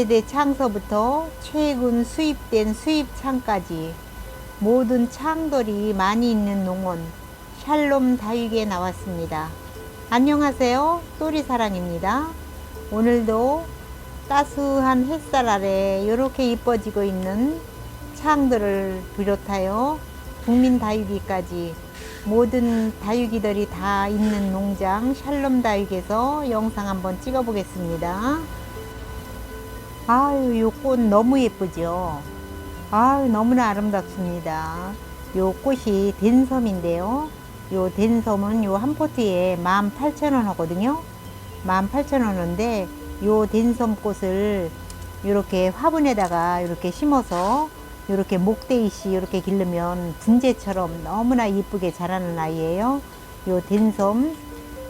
1세대 창서부터 최근 수입된 수입창까지 모든 창들이 많이 있는 농원 샬롬 다육에 나왔습니다. 안녕하세요. 또리사랑입니다. 오늘도 따스한 햇살 아래 이렇게 이뻐지고 있는 창들을 비롯하여 국민 다육이까지 모든 다육이들이 다 있는 농장 샬롬 다육에서 영상 한번 찍어 보겠습니다. 아유, 요꽃 너무 예쁘죠? 아유, 너무나 아름답습니다. 요 꽃이 댄섬인데요. 요 댄섬은 요 한 포트에 18,000원 하거든요. 18,000원인데 요 댄섬 꽃을 이렇게 화분에다가 이렇게 심어서 이렇게 목대이씨 이렇게 기르면 분재처럼 너무나 이쁘게 자라는 아이예요. 요 댄섬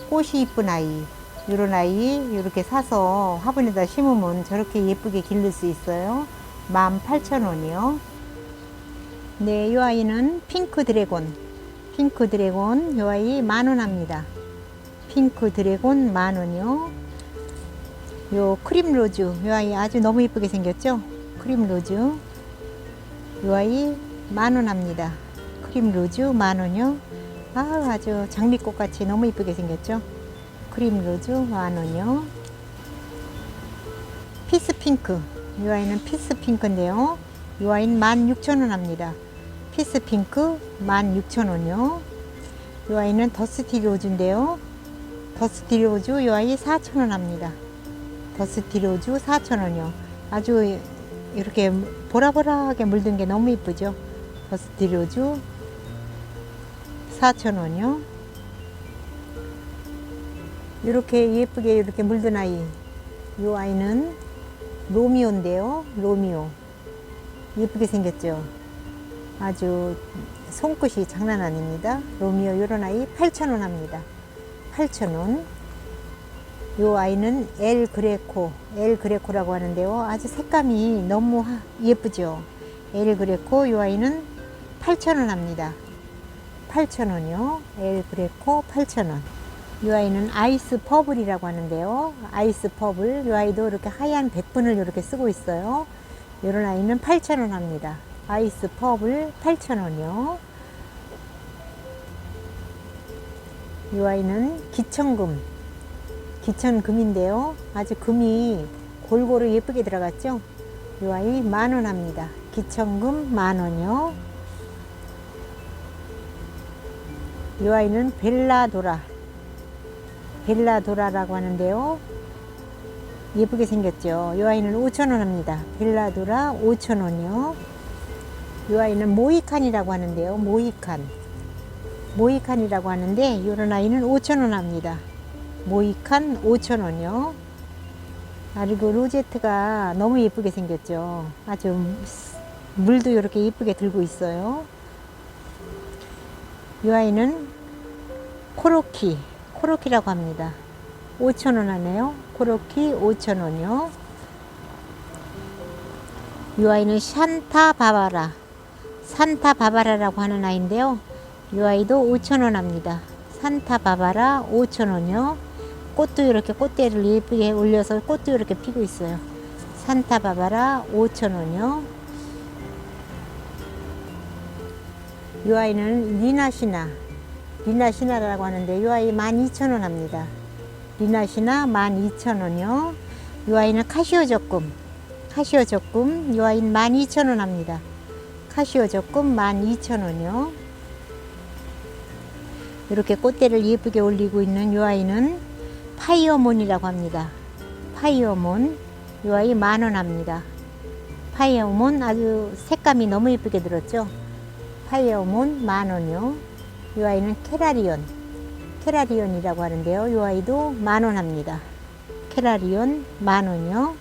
꽃이 이쁜 아이. 이런 아이 이렇게 사서 화분에다 심으면 저렇게 예쁘게 기를 수 있어요. 18,000원이요. 네, 이 아이는 핑크 드래곤. 핑크 드래곤 이 아이 만원 합니다. 핑크 드래곤 만원이요. 요 크림 로즈 이 아이 아주 너무 예쁘게 생겼죠? 크림 로즈 이 아이 만원 합니다. 크림 로즈 만원이요. 아, 아주 장미꽃 같이 너무 예쁘게 생겼죠? 크림 로즈 만원이요. 피스 핑크. 이 아이는 피스 핑크인데요. 이 아이는 16,000원 합니다. 피스 핑크 16,000원이요. 이 아이는 더스티 로즈인데요. 더스티 로즈 이 아이 4,000원 합니다. 더스티 로즈 4,000원이요. 아주 이렇게 보라보라하게 물든 게 너무 이쁘죠. 더스티 로즈 4,000원이요. 이렇게 예쁘게 이렇게 물든 아이. 이 아이는 로미오인데요. 로미오. 예쁘게 생겼죠. 아주 손끝이 장난 아닙니다. 로미오 이런 아이 8,000원 합니다. 8,000원. 이 아이는 엘 그레코, 엘 그레코라고 하는데요. 아주 색감이 너무 하- 예쁘죠. 엘 그레코 이 아이는 8,000원 합니다. 8,000원이요. 엘 그레코 8,000원. 이 아이는 아이스 퍼블이라고 하는데요. 아이스 퍼블. 이 아이도 이렇게 하얀 백분을 이렇게 쓰고 있어요. 이런 아이는 8,000원 합니다. 아이스 퍼블 8,000원이요. 이 아이는 기천금. 기천금인데요. 아주 금이 골고루 예쁘게 들어갔죠. 이 아이 만원 합니다. 기천금 만원이요. 이 아이는 벨라도라. 벨라도라라고 하는데요. 예쁘게 생겼죠. 이 아이는 5,000원 합니다. 벨라도라 5,000원이요. 이 아이는 모이칸이라고 하는데요. 모이칸. 모이칸이라고 하는데 이런 아이는 5,000원 합니다. 모이칸 5,000원이요. 그리고 로제트가 너무 예쁘게 생겼죠. 아주 물도 이렇게 예쁘게 들고 있어요. 이 아이는 코로키, 코로키라고 합니다. 5,000원 하네요. 코로키 5,000원이요. 이 아이는 샨타 바바라. 산타 바바라라고 하는 아이인데요. 이 아이도 5,000원 합니다. 산타 바바라 5,000원이요. 꽃도 이렇게 꽃대를 예쁘게 올려서 꽃도 이렇게 피고 있어요. 산타 바바라 5,000원이요. 이 아이는 리나시나. 리나시나라고 하는데 이 아이 12,000원 합니다. 리나시나 12,000원이요. 이 아이는 카시오 적금. 카시오 적금. 이 아이는 12,000원 합니다. 카시오 적금 12,000원이요. 이렇게 꽃대를 예쁘게 올리고 있는 이 아이는 파이어몬이라고 합니다. 파이어몬. 이 아이 만원 합니다. 파이어몬 아주 색감이 너무 예쁘게 들었죠. 파이어몬 만원이요. 이 아이는 케라리온. 케라리온이라고 하는데요. 이 아이도 만원 합니다. 케라리온 만원이요.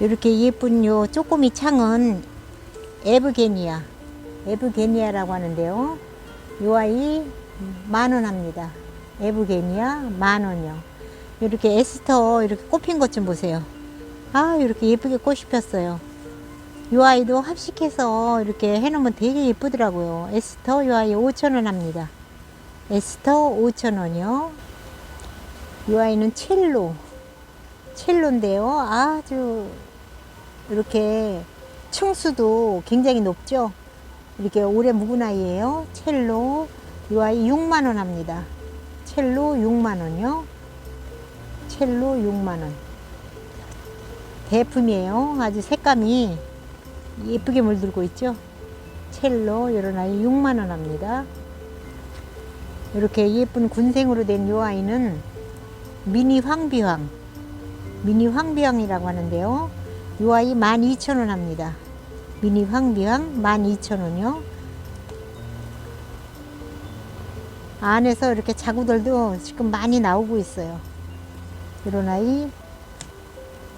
이렇게 예쁜 요 쪼꼬미 창은 에브게니아. 에브게니아라고 하는데요. 이 아이 만원 합니다. 에브게니아 만원이요. 이렇게 에스터 이렇게 꽃핀 것좀 보세요. 아, 이렇게 예쁘게 꽃이 폈어요. 이 아이도 합식해서 이렇게 해놓으면 되게 예쁘더라고요. 에스터 이 아이 5,000원 합니다. 에스터 5,000원이요. 이 아이는 첼로. 첼로인데요. 아주 이렇게 층수도 굉장히 높죠. 이렇게 오래 묵은 아이예요. 첼로 이 아이 6만 원 합니다. 첼로 6만 원요. 첼로 6만 원. 대품이에요. 아주 색감이 예쁘게 물들고 있죠. 첼로 이런 아이 6만 원 합니다. 이렇게 예쁜 군생으로 된 이 아이는 미니 황비황 미니 황비황이라고 하는데요. 이 아이 12,000원 합니다. 미니 황비황 12,000원이요. 안에서 이렇게 자구들도 지금 많이 나오고 있어요. 이런 아이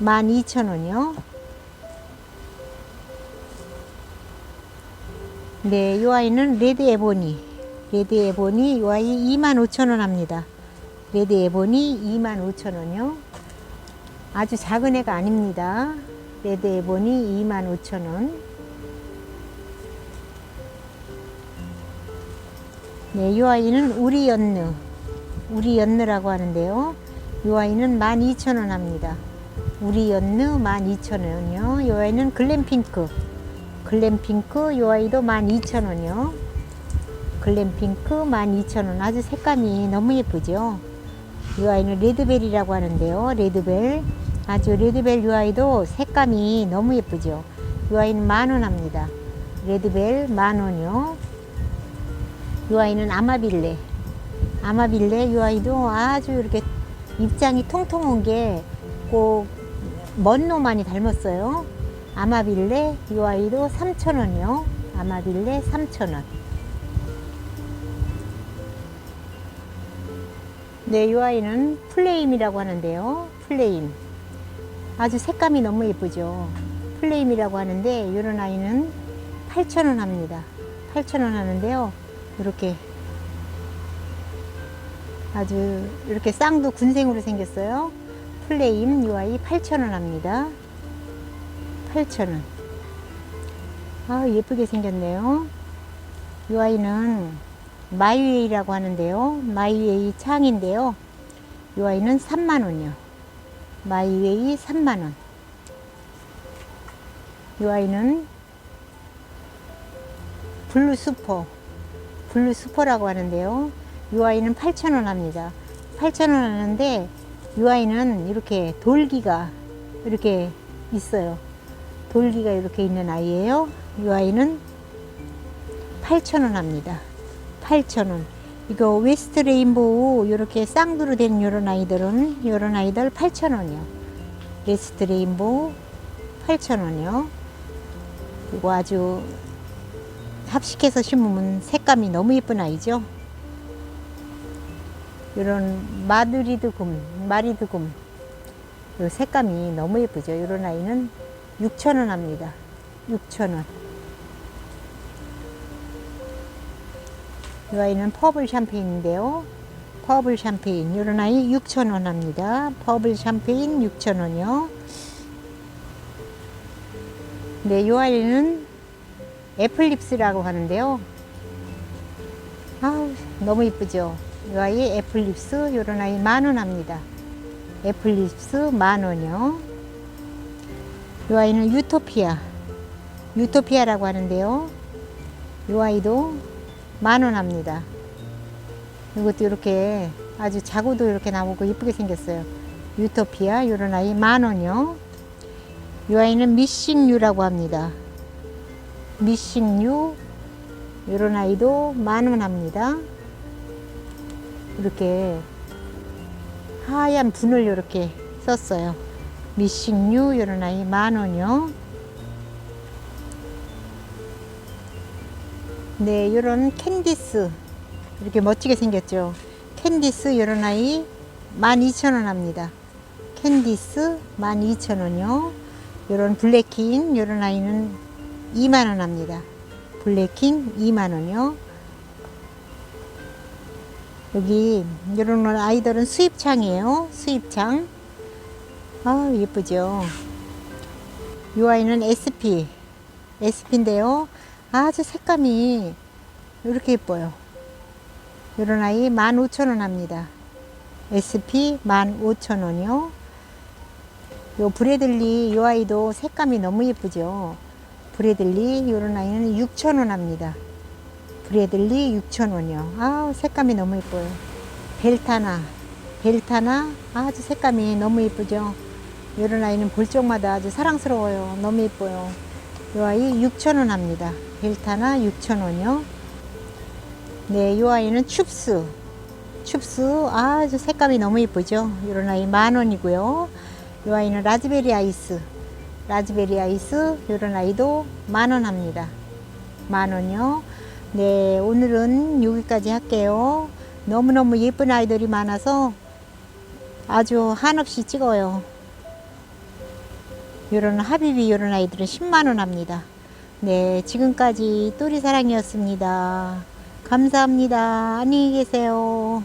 12,000원이요. 네, 이 아이는 레드 에보니. 레드 에보니 이 아이 25,000원 합니다. 레드 에보니 25,000원이요. 아주 작은 애가 아닙니다. 레드 에보니 25,000원. 네, 이 아이는 우리 연느. 우리 연느라고 하는데요. 이 아이는 12,000원 합니다. 우리 연느 12,000원이요. 이 아이는 글램핑크. 글램핑크 이 아이도 12,000원이요. 글램핑크 12,000원. 아주 색감이 너무 예쁘죠. 이 아이는 레드벨이라고 하는데요. 레드벨. 아주 레드벨 이 아이도 색감이 너무 예쁘죠. 이 아이는 만원 합니다. 레드벨 만원이요. 이 아이는 아마빌레. 아마빌레 이 아이도 아주 이렇게 입장이 통통한 게 꼭 먼노만이 닮았어요. 아마빌레 이 아이도 3,000원이요. 아마빌레 3,000원. 네, 이 아이는 플레임이라고 하는데요. 플레임. 아주 색감이 너무 예쁘죠. 플레임이라고 하는데 이런 아이는 8,000원 합니다. 8,000원 하는데요. 이렇게 아주 이렇게 쌍도 군생으로 생겼어요. 플레임 이 아이 8,000원 합니다. 8,000원. 아, 예쁘게 생겼네요. 이 아이는 마이웨이라고 하는데요. 마이웨이 창인데요. 이 아이는 3만 원이요. 마이웨이 3만 원. 이 아이는 블루 슈퍼. 블루 슈퍼라고 하는데요. 이 아이는 8,000원 합니다. 8,000원 하는데 이 아이는 이렇게 돌기가 이렇게 있어요. 돌기가 이렇게 있는 아이예요. 이 아이는 8,000원 합니다. 8,000원. 이거 웨스트 레인보우 이렇게 쌍두로 된 이런 아이들은 이런 아이들 8,000원이요. 웨스트 레인보우 8,000원이요. 이거 아주 합식해서 심으면 색감이 너무 예쁜 아이죠. 이런 마드리드 금, 마리드 금. 이 색감이 너무 예쁘죠. 이런 아이는 6,000원 합니다. 6,000원. 이 아이는 퍼블 샴페인인데요. 퍼블 샴페인. 이런 아이 6,000원 합니다. 퍼블 샴페인 6,000원이요. 네, 이 아이는 애플립스라고 하는데요. 아우, 너무 이쁘죠? 이 아이 애플립스, 이런 아이 만원 합니다. 애플립스 만원이요. 이 아이는 유토피아. 유토피아라고 하는데요. 이 아이도 만원 합니다. 이것도 이렇게 아주 자구도 이렇게 나오고 이쁘게 생겼어요. 유토피아, 이런 아이 만원이요. 이 아이는 미싱유라고 합니다. 미싱유, 이런 아이도 만원 합니다. 이렇게 하얀 분을 이렇게 썼어요. 미싱유, 이런 아이 만 원이요. 네, 이런 캔디스 이렇게 멋지게 생겼죠. 캔디스 이런 아이 12,000원 합니다. 캔디스 12,000원이요. 이런 블랙킹 이런 아이는 2만 원 합니다. 블랙킹 2만 원이요. 여기 이런 아이들은 수입창이에요. 수입창. 아 예쁘죠. 이 아이는 SP SP인데요. 아주 색감이 이렇게 예뻐요. 이런 아이 15,000원 합니다. SP 15,000원이요. 요 브레들리 요 아이도 색감이 너무 예쁘죠. 브레들리 요런 아이는 6,000원 합니다. 브레들리 6,000원이요. 아, 색감이 너무 예뻐요. 벨타나, 벨타나 아주 색감이 너무 예쁘죠. 요런 아이는 볼 적마다 아주 사랑스러워요. 너무 예뻐요. 요 아이 6,000원 합니다. 벨타나 6,000원이요. 네, 요 아이는 춥스. 춥스 아주 색감이 너무 예쁘죠. 요런 아이 만 원이고요. 요 아이는 라즈베리 아이스. 라즈베리 아이스 요런 아이도 만 원 합니다. 만 원이요. 네, 오늘은 여기까지 할게요. 너무너무 예쁜 아이들이 많아서 아주 한없이 찍어요. 요런 하비비 요런 아이들은 10만 원 합니다. 네, 지금까지 또리사랑이었습니다. 감사합니다. 안녕히 계세요.